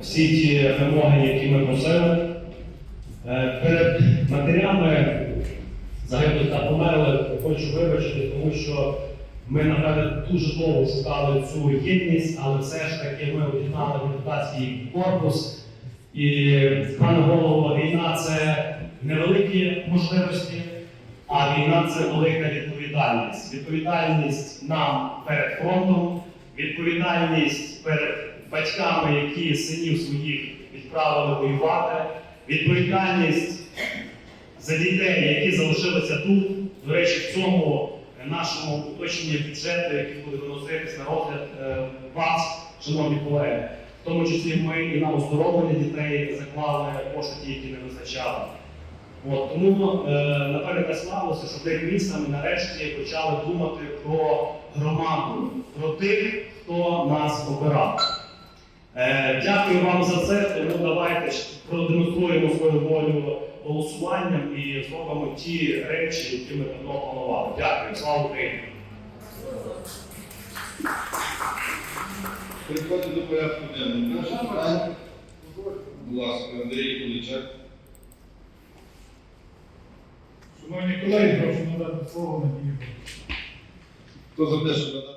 всі ті вимоги, які ми просили. Е, Перед матерями загиблих та померлих хочу вибачити, тому що ми, напевне, дуже довго шукали цю єдність, але все ж таки ми об'єднали депутатський корпус. І, пане голово, війна це невеликі можливості, а війна це велика відповідальність. Відповідальність нам перед фронтом, відповідальність перед батьками, які синів своїх відправили воювати, відповідальність за дітей, які залишилися тут. До речі, в цьому нашому уточненні бюджету, який буде виноситись на розгляд е, вас, шановні колеги. В тому числі ми і на оздоровлення дітей заклали кошти, які не визначали. От, тому е, наперед склалося, що тих міста ми нарешті почали думати про громаду, про тих, хто нас обирав. Е, дякую вам за це, тому давайте продемонструємо свою волю голосуванням і зробимо ті речі, які ми давно планували. Дякую, слава Україні! Переходимо до порядку денного. Перше питання. Будь ласка, Андрій Куличак. Шановні колеги, прошу надати слово Надії. Хто за те, щоб надати